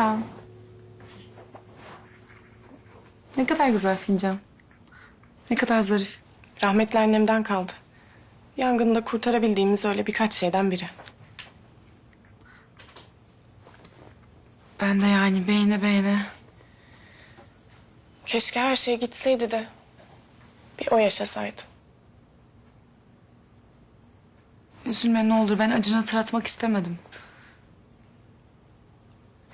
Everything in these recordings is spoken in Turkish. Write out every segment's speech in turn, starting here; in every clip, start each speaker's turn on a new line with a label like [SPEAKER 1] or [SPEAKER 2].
[SPEAKER 1] Ol. Ne kadar güzel fincan. Ne kadar zarif.
[SPEAKER 2] Rahmetli annemden kaldı. Yangında kurtarabildiğimiz öyle birkaç şeyden biri.
[SPEAKER 1] Ben de yani beğene beğene.
[SPEAKER 2] Keşke her şey gitseydi de bir o yaşasaydı.
[SPEAKER 1] Üzülme ne olur ben acını hatırlatmak istemedim.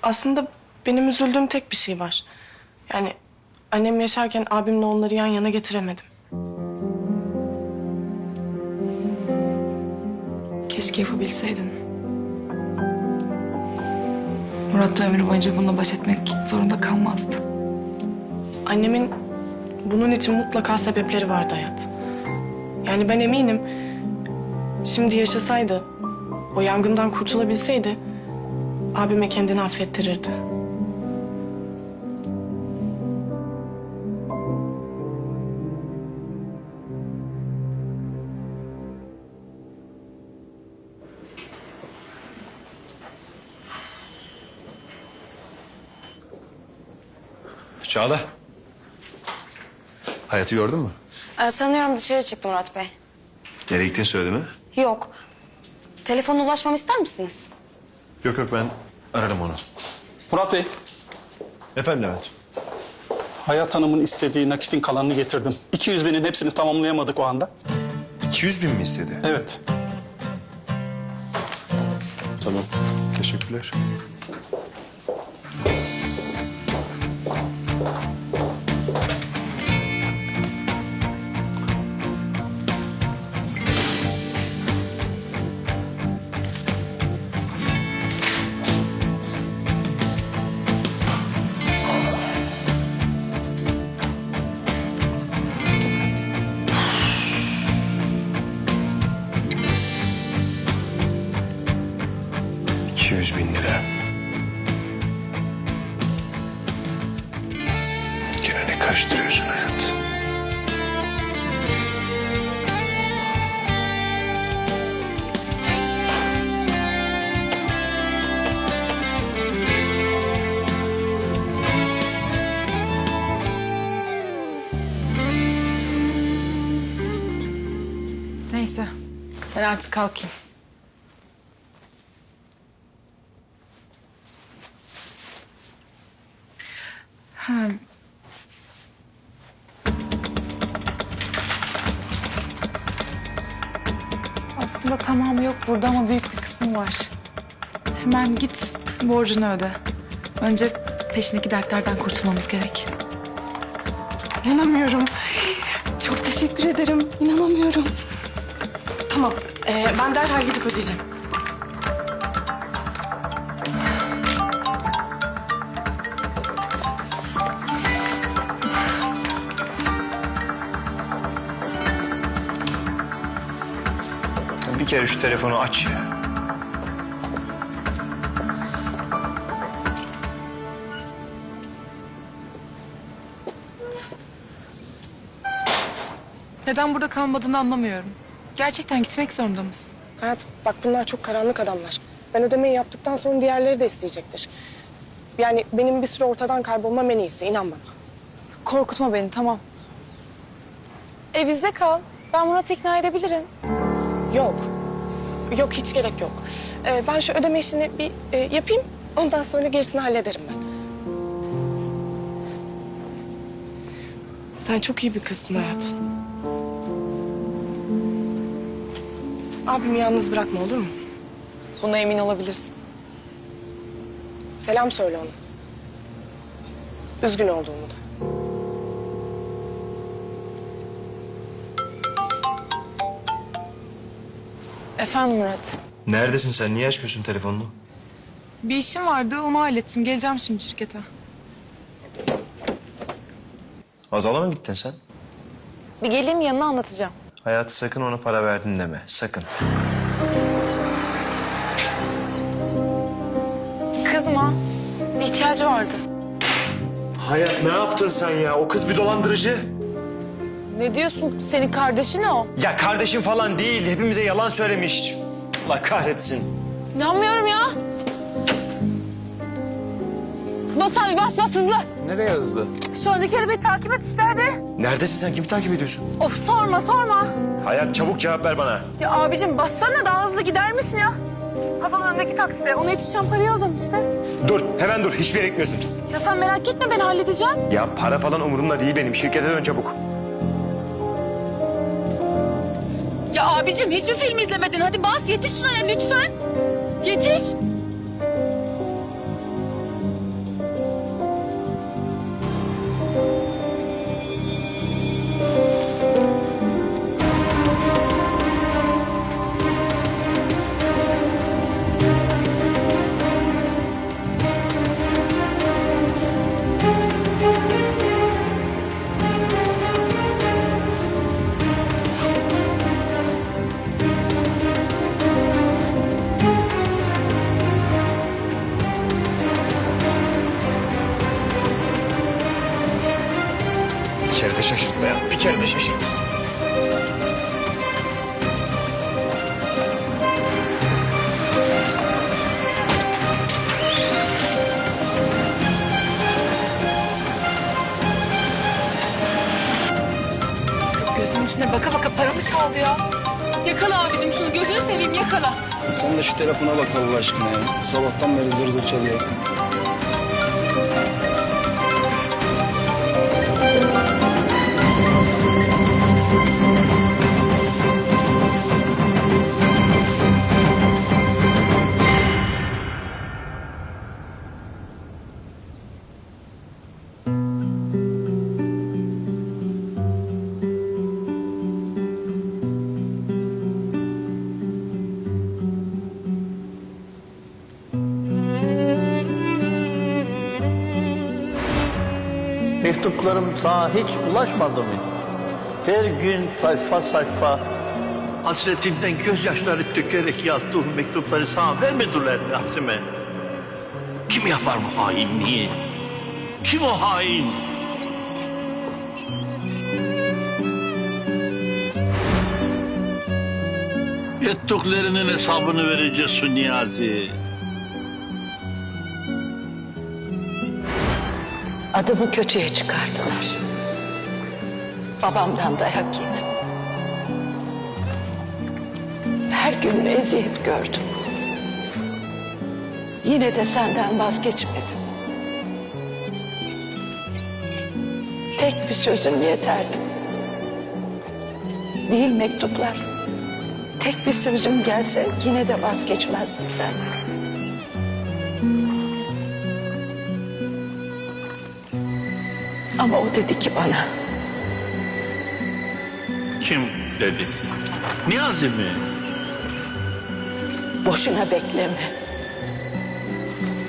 [SPEAKER 2] Aslında benim üzüldüğüm tek bir şey var. Yani annem yaşarken abimle onları yan yana getiremedim.
[SPEAKER 1] Keşke yapabilseydin. Murat da ömrü boyunca bununla baş etmek zorunda kalmazdı.
[SPEAKER 2] Annemin bunun için mutlaka sebepleri vardı hayat. Yani ben eminim şimdi yaşasaydı, o yangından kurtulabilseydi abime kendini affettirirdi.
[SPEAKER 3] Çağla. Hayatı gördün mü?
[SPEAKER 4] Ee, sanıyorum dışarı çıktı Murat Bey.
[SPEAKER 3] Nereye gittiğini söyledi mi?
[SPEAKER 4] Yok. Telefona ulaşmamı ister misiniz?
[SPEAKER 3] Yok yok ben ararım onu.
[SPEAKER 5] Murat Bey,
[SPEAKER 3] Efendim Levent.
[SPEAKER 5] Hayat Hanım'ın istediği nakitin kalanını getirdim. 200 binin hepsini tamamlayamadık o anda.
[SPEAKER 3] 200 bin mi istedi?
[SPEAKER 5] Evet.
[SPEAKER 3] Tamam. Teşekkürler. Karıştırıyorsun hayat?
[SPEAKER 1] Neyse ben artık kalkayım. Aslında tamamı yok burada ama büyük bir kısmı var. Hemen git borcunu öde. Önce peşindeki dertlerden kurtulmamız gerek.
[SPEAKER 2] İnanamıyorum. Çok teşekkür ederim. İnanamıyorum. Tamam. ee, ben derhal gidip ödeyeceğim.
[SPEAKER 3] Bir kere şu telefonu aç ya.
[SPEAKER 1] Neden burada kalmadığını anlamıyorum. Gerçekten gitmek zorunda mısın?
[SPEAKER 2] Hayat bak bunlar çok karanlık adamlar. Ben ödemeyi yaptıktan sonra diğerleri de isteyecektir. Yani benim bir süre ortadan kaybolmam en iyisi inan bana.
[SPEAKER 1] Korkutma beni tamam. E bizde kal. Ben Murat'ı ikna edebilirim.
[SPEAKER 2] Yok. Yok hiç gerek yok. Ee, ben şu ödeme işini bir e, yapayım. Ondan sonra gerisini hallederim ben. Sen çok iyi bir kızsın hayat. Abimi yalnız bırakma olur mu?
[SPEAKER 1] Buna emin olabilirsin.
[SPEAKER 2] Selam söyle ona. Üzgün olduğumu da.
[SPEAKER 1] Efendim Murat.
[SPEAKER 3] Neredesin sen? Niye açmıyorsun telefonunu?
[SPEAKER 1] Bir işim vardı onu hallettim. Geleceğim şimdi şirkete.
[SPEAKER 3] Azal'a mı gittin sen?
[SPEAKER 1] Bir geleyim yanına anlatacağım.
[SPEAKER 3] Hayatı sakın ona para verdin deme. Sakın.
[SPEAKER 1] Kızma. İhtiyacı vardı.
[SPEAKER 3] Hayat ne yaptın sen ya? O kız bir dolandırıcı.
[SPEAKER 1] Ne diyorsun? Senin kardeşin o.
[SPEAKER 3] Ya kardeşim falan değil. Hepimize yalan söylemiş. Allah kahretsin.
[SPEAKER 1] İnanmıyorum ya. Bas abi bas bas hızlı.
[SPEAKER 3] Nereye hızlı?
[SPEAKER 1] Şu öndeki arabayı takip et işte hadi.
[SPEAKER 3] Neredesin sen? Kimi takip ediyorsun?
[SPEAKER 1] Of sorma sorma.
[SPEAKER 3] Hayat çabuk cevap ver bana.
[SPEAKER 1] Ya abicim bassana daha hızlı gider misin ya? Hazal öndeki takside. Ona yetişeceğim parayı alacağım işte.
[SPEAKER 3] Dur hemen dur. Hiçbir yere gitmiyorsun.
[SPEAKER 1] Ya sen merak etme ben halledeceğim.
[SPEAKER 3] Ya para falan umurumda değil benim. Şirkete dön çabuk.
[SPEAKER 1] Ya abicim hiçbir film izlemedin. Hadi bas yetiş şuraya lütfen. Yetiş.
[SPEAKER 3] Bir kere de şaşırt be ya. Bir kere de şaşırt.
[SPEAKER 1] Kız gözümün içine baka baka paramı çaldı ya. Yakala abicim şunu gözünü seveyim yakala.
[SPEAKER 6] Sen de şu telefona bak Allah aşkına ya. Sabahtan beri zır zır çalıyor.
[SPEAKER 7] Mektuplarım sana hiç ulaşmadı mı? Her gün sayfa sayfa hasretinden gözyaşları dökerek yazdığım mektupları sana vermediler mi Azime? Kim yapar bu hainliği? Kim o hain? Ettiklerinin hesabını vereceksin Niyazi.
[SPEAKER 8] Adımı kötüye çıkardılar. Babamdan dayak yedim. Her gün eziyet gördüm. Yine de senden vazgeçmedim. Tek bir sözün yeterdi. Değil mektuplar. Tek bir sözüm gelse yine de vazgeçmezdim senden. Ama o dedi ki bana
[SPEAKER 7] Kim dedi? Niyazi mi?
[SPEAKER 8] boşuna bekleme.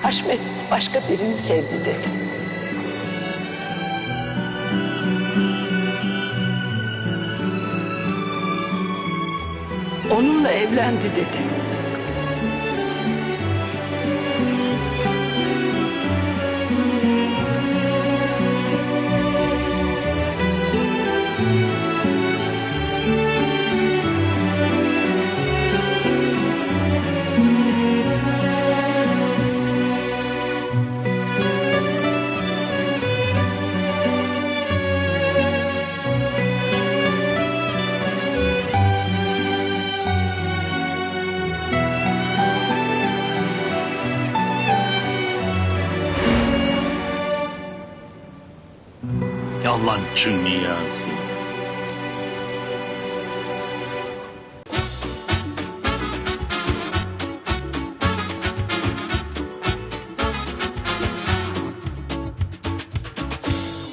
[SPEAKER 8] Haşmet başka birini sevdi dedi. Onunla evlendi dedi.
[SPEAKER 7] Yalancı Niyazi.